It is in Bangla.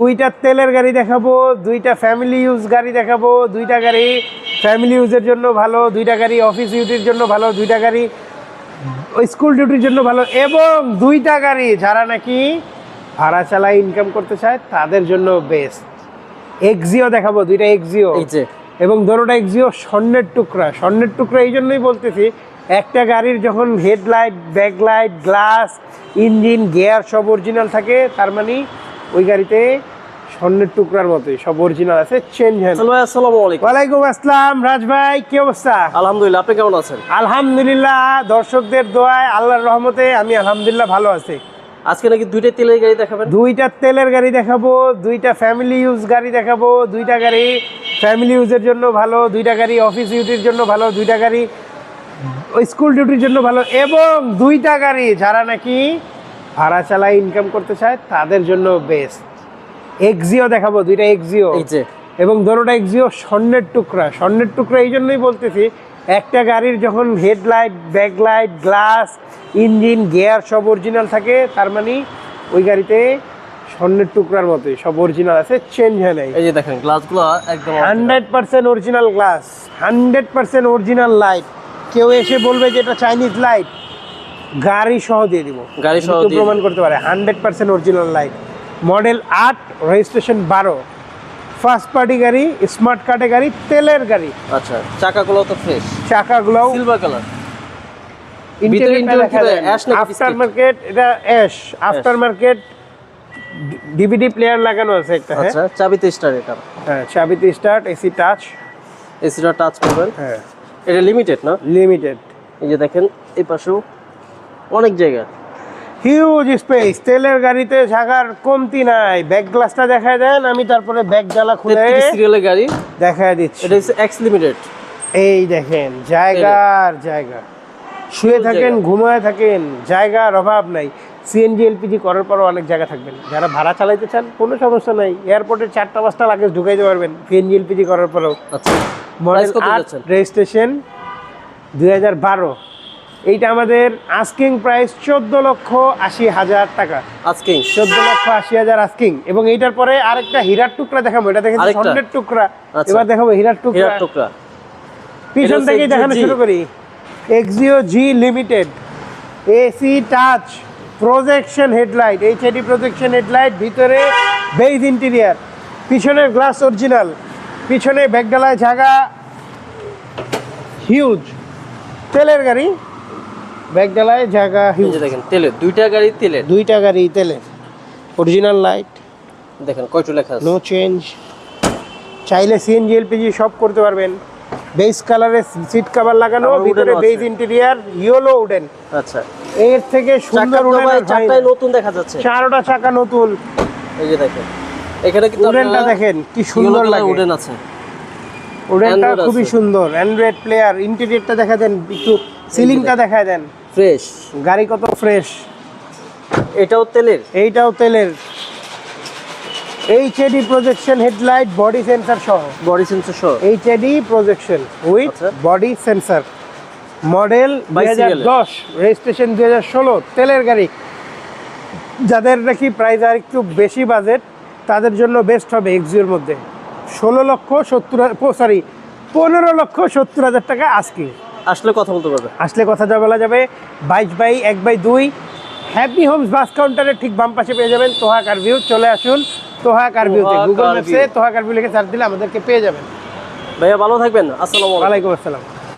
দুইটা তেলের গাড়ি দেখাবো দুইটা ফ্যামিলি ইউজ গাড়ি দেখাবো দুইটা গাড়ি ফ্যামিলি ইউজের জন্য ভালো দুইটা গাড়ি অফিস ডিউটির জন্য ভালো দুইটা গাড়ি স্কুল ডিউটির জন্য ভালো এবং দুইটা গাড়ি যারা নাকি ভাড়া চালায় ইনকাম করতে চায় তাদের জন্য বেস্ট এক্সিও দেখাবো দুইটা এক্সিও এই যে। এবং দোনোটা এক্সিও স্বর্ণের টুকরা। স্বর্ণের টুকরা এই জন্যই বলতেছি একটা গাড়ির যখন headlight backlight glass engine gear সব অরিজিনাল থাকে তার মানে ওই গাড়িতে স্বর্ণের টুকরার মতোই সব অরিজিনাল আছে চেঞ্জ হয় ভাই আসসালামু আলাইকুম। ওয়ালাইকুম আসসালাম রাজ ভাই কি অবস্থা? আলহামদুলিল্লাহ আপনি কেমন আছেন? আলহামদুলিল্লাহ দর্শকদের দোয়ায় আল্লাহর রহমতে আমি আলহামদুলিল্লাহ ভালো আছি। আজকে নাকি দুইটা তেলের গাড়ি দেখাবেন? দুইটা তেলের গাড়ি দেখাবো দুইটা ফ্যামিলি ইউজ গাড়ি দেখাবো দুইটা গাড়ি ফ্যামিলি ইউজের জন্য ভালো দুইটা গাড়ি অফিস ডিউটির জন্য ভালো দুইটা গাড়ি স্কুল ডিউটির জন্য ভালো এবং দুইটা গাড়ি যারা নাকি ভাড়া চালায় ইনকাম করতে চায় তাদের জন্য বেস্ট এক্সিও দেখাবো দুইটা এক্সিও এই যে। এবং দোনোটা এক্সিও স্বর্ণের টুকরা। স্বর্ণের টুকরা এই জন্যই বলতেছি একটা গাড়ির যখন headlight backlight glass engine gear সব অরিজিনাল থাকে তার মানে ওই গাড়িতে স্বর্ণের টুকরার মতোই সব অরিজিনাল আছে চেঞ্জ হয় নাই। এই যে দেখেন গ্লাসগুলো একদম hundred percent original glass hundred percent original light কেউ এসে বলবে যে এটা চাইনিজ লাইট গাড়ি সহ দিয়ে দিব। গাড়ি সহ প্রমাণ করতে পারে hundred percent original light model আট রেজিস্ট্রেশন বারো। ফার্স্ট পার্টি গাড়ি স্মার্ট কার্ডে গাড়ি তেলের গাড়ি। আচ্ছা চাকাগুলো তো ফ্রেশ চাকাগুলো সিলভার কালার আফটার মার্কেট এটা ash after market DVD player লাগানো আছে একটা হ্যাঁ? আচ্ছা চাবিতে স্টার এটা। হ্যাঁ চাবিতে স্টার্ট এসি টাচ এসিটা টাচ করবেন। হ্যাঁ। এটা লিমিটেড না? লিমিটেড এই যে দেখেন এই পাশেও অনেক জায়গা। হিউজ স্পেস তেলের গাড়িতে ঝাগার কমতি নাই। ব্যাক গ্লাসটা দেখায় দেন আমি তারপরে ব্যাক জ্বালা খুলে সিরিয়ালের গাড়ি। দেখায় দিচ্ছি। এটা হচ্ছে এক্স লিমিটেড এই দেখেন জায়গার জায়গা। শুয়ে থাকেন। ঘুমায় থাকেন জায়গার অভাব নাই। সিএনজি এলপিজি করার পরও অনেক জায়গা থাকবেন। যারা ভাড়া চালাইতে চান কোনো সমস্যা নাই। এয়ারপোর্টে চারটা পাঁচটা লাগেজ ঢুকাইতে পারবেন সিএনজি এলপিজি করার পরেও। আচ্ছা? রেজিস্ট্রেশন দুই হাজার বারো। এইটা আমাদের আস্কিং প্রাইস চোদ্দ লক্ষ আশি হাজার টাকা। আজকে চোদ্দ লক্ষ আশি হাজার আস্কিং এবং এইটার পরে আরেকটা হীরার টুকরা দেখাবো। এটা দেখেন? স্বর্ণের টুকরা। আচ্ছা। এবার দেখাবো হীরার টুকরা। টুকরা। পিছন থেকেই দেখানো শুরু করি। Axio G limited AC touch projection headlight H HID projection headlight ভিতরে বেজ ইন্টেরিয়ার পিছনের গ্লাস অরিজিনাল পিছনে ব্যাগডালায় জায়গা হিউজ তেলের গাড়ি। ব্যাগডালায় জায়গা হিউজ দেখেন তেলের দুইটা গাড়ি তেলের দুইটা গাড়ি তেলের অরিজিনাল লাইট দেখেন কয়টু লেখা আছে? নো চেঞ্জ চাইলে সিএনজি এলপিজি সব করতে পারবেন। বেস কালারের সিট কভার লাগানো ভিতরে বেস ইন্টেরিয়ার ইয়েলো উডেন আচ্ছা। এর থেকে সুন্দর উডেন ভাই নতুন দেখা যাচ্ছে। চারোটা চাকা নতুন। এই যে দেখেন এখানে কিন্তু উডেনটা দেখেন কি সুন্দর লাগে। উডেন আছে। উডেনটা খুবই সুন্দর। অ্যান্ড্রয়েড প্লেয়ার ইন্টেরিয়রটা দেখা দেন একটু সিলিংটা দেখা দেন। ফ্রেশ গাড়ি কত ফ্রেশ এটাও তেলের? এইটাও তেলের। HID projection headlight body sensor সহ। বডি সেন্সর সহ। HID projection with. Body sensor model দুই হাজার। দশ রেজিস্ট্রেশন দুই হাজার ষোলো তেলের গাড়ি। যাদের নাকি প্রাইস আর একটু বেশি বাজেট তাদের জন্য বেস্ট হবে এক্সিওর মধ্যে। ষোলো লক্ষ সত্তর সরি পনেরো লক্ষ সত্তর হাজার টাকা আজকে। আসলে কথা বলতে পারবে। আসলে কথা যা বলা যাবে বাইশ বাই এক বাই দুই। হ্যাপি হোমস বাস কাউন্টারের ঠিক বাম পাশে পেয়ে যাবেন তোহা কারভিউ চলে আসুন। তোহা কারভিউতে গুগল। ম্যাপসে তোহা কারভিউ লিখে সার্চ দিলে আমাদেরকে পেয়ে যাবেন। ভাইয়া ভালো থাকবেন আসসালামু আলাইকুম। আসসালাম।